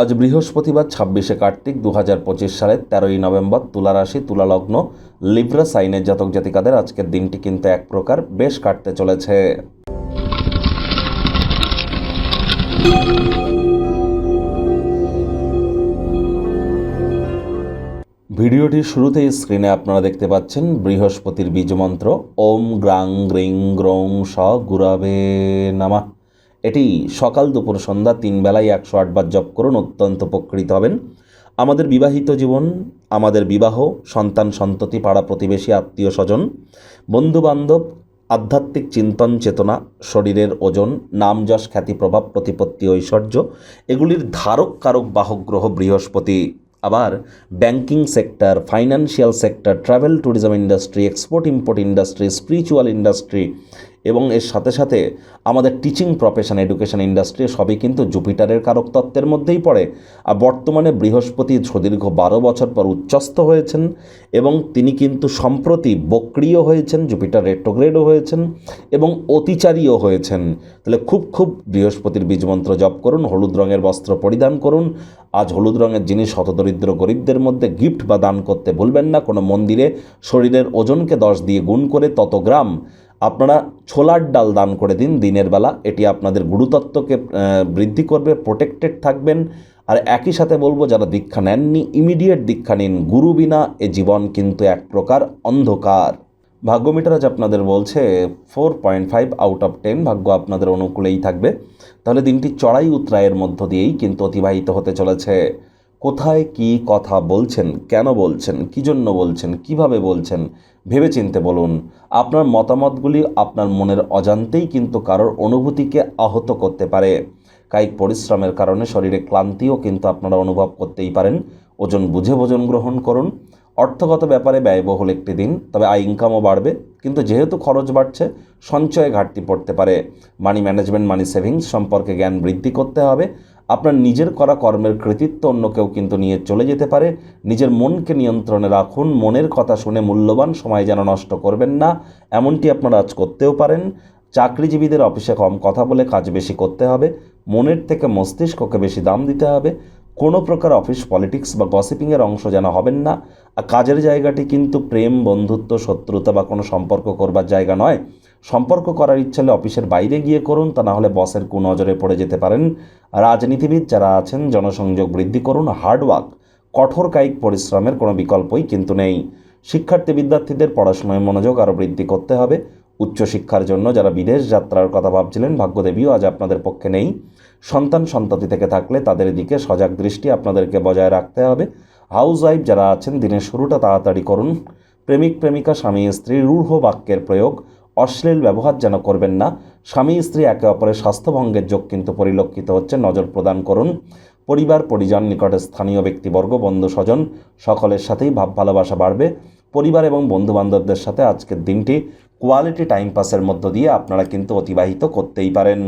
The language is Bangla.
আজ বৃহস্পতিবার ছাব্বিশে কার্তিক দু হাজার পঁচিশ সালের তেরোই নভেম্বর তুলা রাশি, তুলা লিব্রা সাইনের জাতক জাতিকাদের আজকের দিনটি কিন্তু এক প্রকার বেশ কাটতে চলেছে। ভিডিওটির শুরুতেই স্ক্রিনে আপনারা দেখতে পাচ্ছেন বৃহস্পতির বীজমন্ত্র ওম গ্রাং গ্রিং গ্রৌং স গুরাবে নামা। এটি সকাল দুপুর সন্ধ্যা তিন বেলায় একশো আটবার জপ করুন, অত্যন্ত উপকৃত হবেন। আমাদের বিবাহিত জীবন, আমাদের বিবাহ, সন্তান সন্ততি, পাড়া প্রতিবেশী, আত্মীয় স্বজন, বন্ধুবান্ধব, আধ্যাত্মিক চিন্তন চেতনা, শরীরের ওজন, নাম যশ, খ্যাতি প্রভাব, প্রতিপত্তি, ঐশ্বর্য, এগুলির ধারক, কারক, বাহক, গ্রহ, বৃহস্পতি। আবার banking sector, financial sector, travel, tourism industry, export, import industry, spiritual industry এবং এর সাথে সাথে আমাদের টিচিং প্রফেশন এডুকেশন ইন্ডাস্ট্রি সবই কিন্তু জুপিটারের কারক তত্ত্বের মধ্যেই পড়ে। আর বর্তমানে বৃহস্পতি সুদীর্ঘ বারো বছর পর উচ্চস্থ হয়েছেন এবং তিনি কিন্তু সম্প্রতি বক্রিয় হয়েছেন, জুপিটার রেট্রোগ্রেডও হয়েছেন এবং অতিচারীও হয়েছেন। তাহলে খুব খুব বৃহস্পতির বীজমন্ত্র জপ করুন, হলুদ রঙের বস্ত্র পরিধান করুন। আজ হলুদ রঙের জিনিস হতদরিদ্র গরিবদের মধ্যে গিফট বা দান করতে ভুলবেন না, কোনো মন্দিরে শরীরের ওজনকে দশ দিয়ে গুণ করে তত গ্রাম আপনারা ছোলার ডাল দান করে দিন দিনের বেলা। এটি আপনাদের গুরুতত্ত্বকে বৃদ্ধি করবে প্রোটেক্টেড থাকবেন। আর একই সাথে বলব, যারা দীক্ষা নেননি ইমিডিয়েট দীক্ষা নিন। গুরু বিনা এ জীবন কিন্তু এক প্রকার অন্ধকার। ভাগ্যমিটার আজ আপনাদের বলছে four point five out of ten ভাগ্য আপনাদের অনুকূলেই থাকবে। তাহলে দিনটি চড়াই উত্তরায়ের মধ্য দিয়েই কিন্তু অতিবাহিত হতে চলেছে। কোথায় কি কথা বলছেন, কেন বলছেন, কী জন্য বলছেন, কীভাবে বলছেন ভেবে চিনতে বলুন। আপনার মতামতগুলি আপনার মনের অজান্তেই কিন্তু কারোর অনুভূতিকে আহত করতে পারে। কায়িক পরিশ্রমের কারণে শরীরে ক্লান্তিও কিন্তু আপনারা অনুভব করতেই পারেন। ওজন বুঝে ভোজন গ্রহণ করুন। অর্থগত ব্যাপারে ব্যয়বহুল একটি দিন, তবে আয় ইনকামও বাড়বে। কিন্তু যেহেতু খরচ বাড়ছে, সঞ্চয়ে ঘাটতি পড়তে পারে। মানি ম্যানেজমেন্ট মানি সেভিংস সম্পর্কে জ্ঞান বৃদ্ধি করতে হবে। আপনার নিজের করা কর্মের কৃতিত্ব অন্য কেউ কিন্তু নিয়ে চলে যেতে পারে। নিজের মনকে নিয়ন্ত্রণে রাখুন। মনের কথা শুনে মূল্যবান সময় যেন নষ্ট করবেন না, এমনটি আপনারা আজ করতেও পারেন। চাকরিজীবীদের অফিসে কম কথা বলে কাজ বেশি করতে হবে। মনের থেকে মস্তিষ্ককে বেশি দাম দিতে হবে। কোনো প্রকার অফিস পলিটিক্স বা গসিপিংয়ের অংশ যেন হবেন না। আর কাজের জায়গাটি কিন্তু প্রেম, বন্ধুত্ব, শত্রুতা বা কোনো সম্পর্ক করবার জায়গা নয়। সম্পর্ক করার ইচ্ছা হলে অফিসের বাইরে গিয়ে করুন, তা না হলে বসের কুনজরে পড়ে যেতে পারেন। রাজনীতিবিদ যারা আছেন, জনসংযোগ বৃদ্ধি করুন হার্ডওয়ার্ক কঠোর কায়িক পরিশ্রমের কোনো বিকল্পই কিন্তু নেই। শিক্ষার্থী বিদ্যার্থীদের পড়াশোনায় মনোযোগ আরও বৃদ্ধি করতে হবে। উচ্চশিক্ষার জন্য যারা বিদেশ যাত্রার কথা ভাবছিলেন, ভাগ্যদেবীও আজ আপনাদের পক্ষে নেই। সন্তান, সন্ততি থেকে থাকলে তাদের দিকে সজাগ দৃষ্টি আপনাদেরকে বজায় রাখতে হবে। হাউস ওয়াইফ যারা আছেন, দিনের শুরুটা তাড়াতাড়ি করুন। প্রেমিক, প্রেমিকা, স্বামী, স্ত্রী, রূঢ় বাক্যের প্রয়োগ। অশ্লীল ব্যবহার যেন করবেন না। স্বামী, স্ত্রী একে অপরের স্বাস্থ্যভঙ্গের যোগ কিন্তু পরিলক্ষিত হচ্ছে। নজর প্রদান করুন। পরিবার, পরিজন, নিকটে স্থানীয় ব্যক্তিবর্গ, বন্ধু, স্বজন, সকলের সাথেই ভাব ভালোবাসা বাড়বে। পরিবার এবং বন্ধুবান্ধবদের সাথে আজকের দিনটি কোয়ালিটি টাইম পাসের মধ্য দিয়ে আপনারা কিন্তু অতিবাহিত করতেই পারেন।